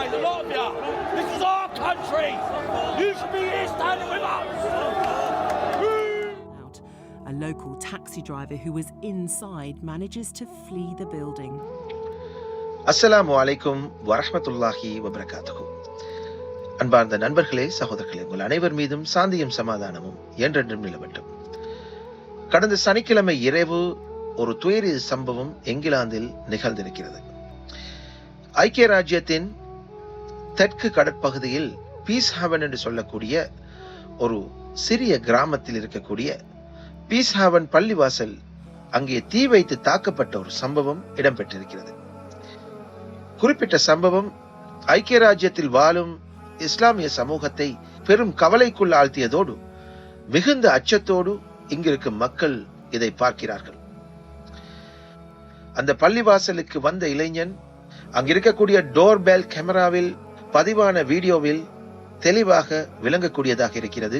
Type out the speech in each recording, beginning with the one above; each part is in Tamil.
mate, a lot of you. This is our country. You should be here standing with us. out. A local taxi driver who was inside manages to flee the building. அஸ்ஸலாமு அலைக்கும் வரஹ்மத்துல்லாஹி வபரகாத்துஹு அன்பார்ந்த நண்பர்களே சகோதரர்களே உங்கள் அனைவர் மீதும் சாந்தியும் சமாதானமும் என்றென்றும் நிலவட்டும் கடந்த சனிக்கிழமை இரவு ஒரு துயர சம்பவம் இங்கிலாந்தில் நிகழ்ந்திருக்கிறது ஐக்கிய ராஜ்யத்தின் தெற்கு கடற்பகுதியில் பீஸ் ஹாவன் என்று சொல்லக்கூடிய ஒரு சிறிய கிராமத்தில் இருக்கக்கூடிய பீஸ் ஹாவன் பள்ளிவாசல் அங்கே தீ வைத்து தாக்கப்பட்ட ஒரு சம்பவம் இடம்பெற்றிருக்கிறது. குறிப்பிட்ட சம்பவம் ஐக்கிய ராஜ்யத்தில் வாழும் இஸ்லாமிய சமூகத்தை பெரும் கவலைக்குள் ஆழ்த்தியதோடு மிகுந்த அச்சத்தோடு இங்கிருக்கும் மக்கள் இதை பார்க்கிறார்கள். அந்த பள்ளிவாசலுக்கு வந்த இளைஞன் அங்கிருக்கக்கூடிய டோர் பெல் கேமராவில் பதிவான வீடியோவில் தெளிவாக விளங்கக்கூடியதாக இருக்கிறது.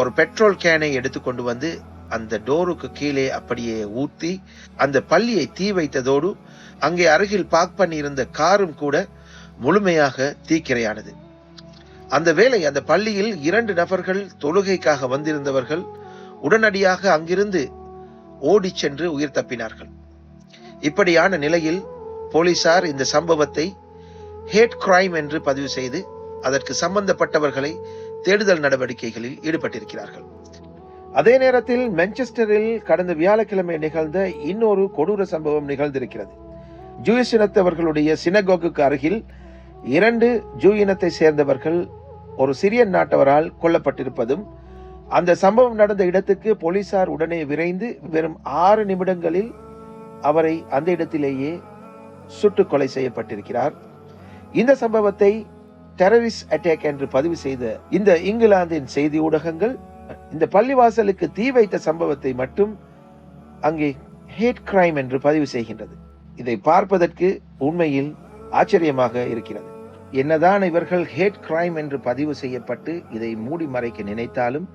ஒரு பெட்ரோல் கேனை எடுத்துக்கொண்டு வந்து அந்த டோருக்கு கீழே அப்படியே ஊத்தி அந்த பள்ளியை தீ வைத்ததோடு அங்கே அருகில் பார்க் பண்ணியிருந்த காரும் கூட முழுமையாக தீக்கிரையானது. அந்த வேளை அந்த பள்ளியில் இரண்டு நபர்கள் தொழுகைக்காக வந்திருந்தவர்கள் உடனடியாக அங்கிருந்து ஓடி சென்று உயிர் தப்பினார்கள். இப்படியான நிலையில் போலீசார் இந்த சம்பவத்தை ஹேட் கிரைம் என்று பதிவு செய்து அதற்கு சம்பந்தப்பட்டவர்களை தேடுதல் நடவடிக்கைகளில் ஈடுபட்டிருக்கிறார்கள். அதே நேரத்தில் மான்செஸ்டரில் கடந்த வியாழக்கிழமை நிகழ்ந்த இன்னொரு கொடூர சம்பவம் நிகழ்ந்திருக்கிறது. ஜூ இனத்தவர்களுடைய சினகோகுக்கு அருகில் இரண்டு ஜூ இனத்தை சேர்ந்தவர்கள் ஒரு சிரியன் நாட்டவரால் கொல்லப்பட்டிருப்பதும் அந்த சம்பவம் நடந்த இடத்துக்கு போலீசார் உடனே விரைந்து வெறும் ஆறு நிமிடங்களில் அவரை அந்த இடத்திலேயே சுட்டுக்கொலை செய்யப்பட்டிருக்கிறார். இந்த சம்பவத்தை டெரரிஸ்ட் அட்டாக் என்று பதிவு செய்த இந்த இங்கிலாந்தின் செய்தி ஊடகங்கள் இந்த பள்ளிவாசலுக்கு தீ வைத்த சம்பவத்தை மட்டும் அங்கே ஹேட் கிரைம் என்று பதிவு செய்கின்றது. இதை பார்ப்பதற்கு உண்மையில் ஆச்சரியமாக இருக்கிறது. என்னதான் இவர்கள் ஹேட் கிரைம் என்று பதிவு செய்யப்பட்டு இதை மூடி மறைக்க நினைத்தாலும்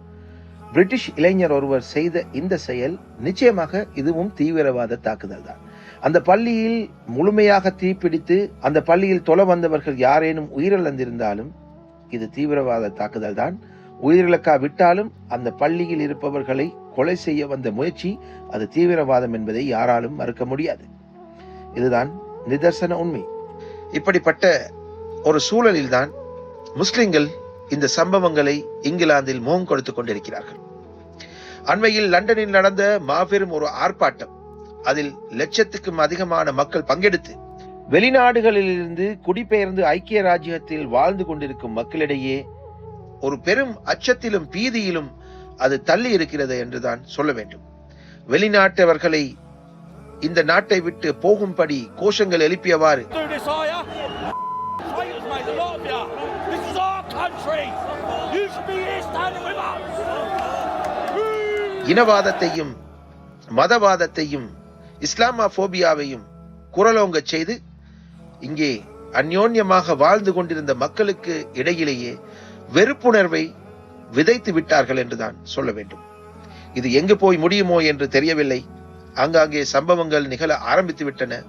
பிரிட்டிஷ் இளைஞர் ஒருவர் செய்த இந்த செயல் நிச்சயமாக இதுவும் தீவிரவாத தாக்குதல் தான் அந்த பள்ளியில் முழுமையாக தீப்பிடித்து அந்த பள்ளியில் தொலை வந்தவர்கள் யாரேனும் உயிரிழந்திருந்தாலும் இது தீவிரவாத தாக்குதல் தான். உயிரிழக்கா விட்டாலும் அந்த பள்ளியில் இருப்பவர்களை கொலை செய்ய வந்த முயற்சி அது தீவிரவாதம் என்பதை யாராலும் மறுக்க முடியாது. இதுதான் நிதர்சன உண்மை. இப்படிப்பட்ட ஒரு சூழலில்தான் முஸ்லிம்கள் இந்த சம்பவங்களை இங்கிலாந்தில் முகம் கொடுத்துக் கொண்டிருக்கிறார்கள். அண்மையில் லண்டனில் நடந்த மாபெரும் ஒரு ஆர்ப்பாட்டம் அதில் லட்சத்துக்கும் அதிகமான மக்கள் பங்கெடுத்து வெளிநாடுகளிலிருந்து குடிபெயர்ந்து ஐக்கிய ராஜ்யத்தில் வாழ்ந்து கொண்டிருக்கும் மக்களிடையே ஒரு பெரும் அச்சத்திலும் பீதியிலும் அது தள்ளி இருக்கிறது என்றுதான் சொல்ல வேண்டும் வெளிநாட்டவர்களை இந்த நாட்டை விட்டு போகும்படி கோஷங்கள் எழுப்பியவாறு. இனவாதத்தையும் மதவாதத்தையும் இஸ்லாமாபோபியாவையும் குரலோங்கச் செய்து இங்கே அந்யோன்யமாக வாழ்ந்து கொண்டிருந்த மக்களுக்கு இடையிலேயே வெறுப்புணர்வை விதைத்து விட்டார்கள் என்றுதான் சொல்ல வேண்டும். இது எங்கு போய் முடியுமோ என்று தெரியவில்லை. ஆங்காங்கே சம்பவங்கள் நிகழ ஆரம்பித்து விட்டன.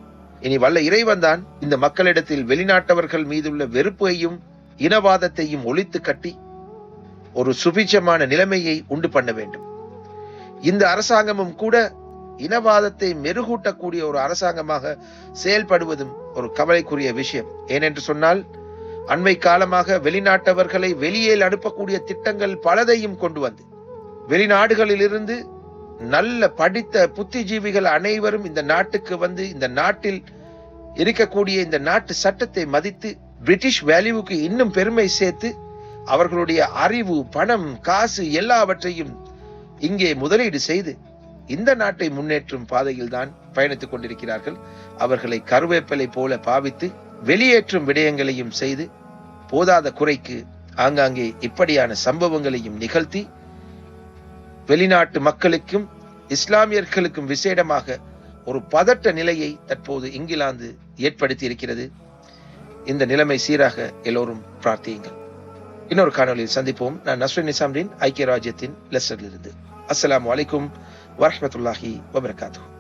இனி வல்ல இறைவன் தான் இந்த மக்களிடத்தில் வெளிநாட்டவர்கள் மீதுள்ள வெறுப்பையும் இனவாதத்தையும் ஒழித்து கட்டி ஒரு சுபிச்சமான நிலைமையை உண்டு பண்ண வேண்டும். இந்த அரசாங்கமும் கூட இனவாதத்தை மெருகூட்டக்கூடிய ஒரு அரசாங்கமாக செயல்படுவதும் ஒரு கவலைக்குரிய விஷயம். ஏனென்று சொன்னால் அண்மை காலமாக வெளிநாட்டவர்களை வெளியே அனுப்பக்கூடிய திட்டங்கள் பலதையும் கொண்டு வந்து வெளிநாடுகளிலிருந்து நல்ல படித்த புத்திஜீவிகள் அனைவரும் இந்த நாட்டுக்கு வந்து இந்த நாட்டில் இருக்கக்கூடிய இந்த நாட்டு சட்டத்தை மதித்து பிரிட்டிஷ் வேல்யூவுக்கு இன்னும் பெருமை சேர்த்து அவர்களுடைய அறிவு பணம் காசு எல்லாவற்றையும் இங்கே முதலீடு செய்து இந்த நாட்டை முன்னேற்றும் பாதையில் தான் பயணித்துக் கொண்டிருக்கிறார்கள். அவர்களை கருவேப்பிலை போல பாவித்து வெளியேற்றும் விடயங்களையும் செய்து போதாத குறைக்கு ஆங்காங்கே இப்படியான சம்பவங்களையும் நிகழ்த்தி வெளிநாட்டு மக்களுக்கும் இஸ்லாமியர்களுக்கும் விசேடமாக ஒரு பதட்ட நிலையை தற்போது இங்கிலாந்து ஏற்படுத்தி இருக்கிறது இந்த நிலைமை சீராக எல்லோரும் பிரார்த்தியுங்கள். இன்னொரு காணொலியில் சந்திப்போம். நான் நஸ்ரின் நிசாம்தீன் ஐக்கிய ராஜ்யத்தின் லெஸ்டரிலிருந்து. வலைக்கும் அலைக்கும் வரஹ்மத்துல்லாஹி வபரகாத்துஹு